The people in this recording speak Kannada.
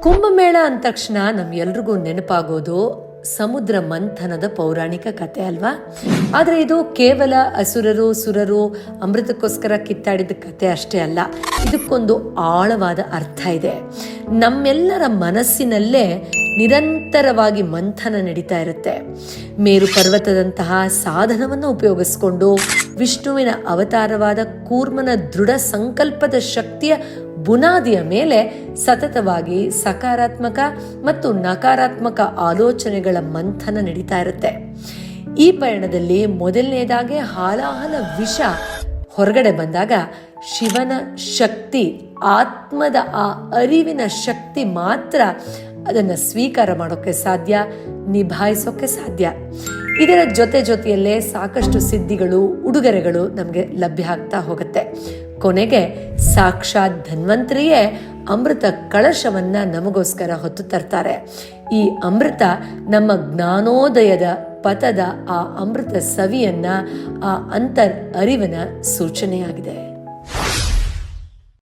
ಕುಂಭಮೇಳ ಅಂದ ತಕ್ಷಣ ನಮ್ಗೆಲ್ರಿಗೂ ನೆನಪಾಗೋದು ಸಮುದ್ರ ಮಂಥನದ ಪೌರಾಣಿಕ ಕಥೆ ಅಲ್ವಾ? ಆದರೆ ಇದು ಕೇವಲ ಅಸುರರು, ಸುರರು, ಅಮೃತಕ್ಕೋಸ್ಕರ ಕಿತ್ತಾಡಿದ ಕತೆ ಅಷ್ಟೇ ಅಲ್ಲ. ಇದಕ್ಕೊಂದು ಆಳವಾದ ಅರ್ಥ ಇದೆ. ನಮ್ಮೆಲ್ಲರ ಮನಸ್ಸಿನಲ್ಲೇ ನಿರಂತರವಾಗಿ ಮಂಥನ ನಡೀತಾ ಇರುತ್ತೆ. ಮೇರು ಪರ್ವತದಂತಹ ಸಾಧನವನ್ನು ಉಪಯೋಗಿಸ್ಕೊಂಡು ವಿಷ್ಣುವಿನ ಅವತಾರವಾದ ಕೂರ್ಮನ ದೃಢ ಸಂಕಲ್ಪದ ಶಕ್ತಿಯ ಬುನಾದಿಯ ಮೇಲೆ ಸತತವಾಗಿ ಸಕಾರಾತ್ಮಕ ಮತ್ತು ನಕಾರಾತ್ಮಕ ಆಲೋಚನೆಗಳ ಮಂಥನ ನಡೀತಾ ಇರುತ್ತೆ. ಈ ಪಯಣದಲ್ಲಿ ಮೊದಲನೇದಾಗಿ ಹಾಲಾಹಲ ವಿಷ ಹೊರಗಡೆ ಬಂದಾಗ ಶಿವನ ಶಕ್ತಿ, ಆತ್ಮದ ಆ ಅರಿವಿನ ಶಕ್ತಿ ಮಾತ್ರ ಅದನ್ನು ಸ್ವೀಕಾರ ಮಾಡೋಕ್ಕೆ ಸಾಧ್ಯ ನಿಭಾಯಿಸೋಕ್ಕೆ ಸಾಧ್ಯ. ಇದರ ಜೊತೆ ಜೊತೆಯಲ್ಲೇ ಸಾಕಷ್ಟು ಸಿದ್ಧಿಗಳು, ಉಡುಗೊರೆಗಳು ನಮಗೆ ಲಭ್ಯ ಆಗ್ತಾ ಹೋಗುತ್ತೆ. ಕೊನೆಗೆ ಸಾಕ್ಷಾತ್ ಧನ್ವಂತರಿಯೇ ಅಮೃತ ಕಳಶವನ್ನ ನಮಗೋಸ್ಕರ ಹೊತ್ತು ತರ್ತಾರೆ. ಈ ಅಮೃತ ನಮ್ಮ ಜ್ಞಾನೋದಯದ ಪಥದ ಆ ಅಮೃತ ಸವಿಯನ್ನ, ಆ ಅಂತರ್ ಅರಿವಿನ ಸೂಚನೆಯಾಗಿದೆ.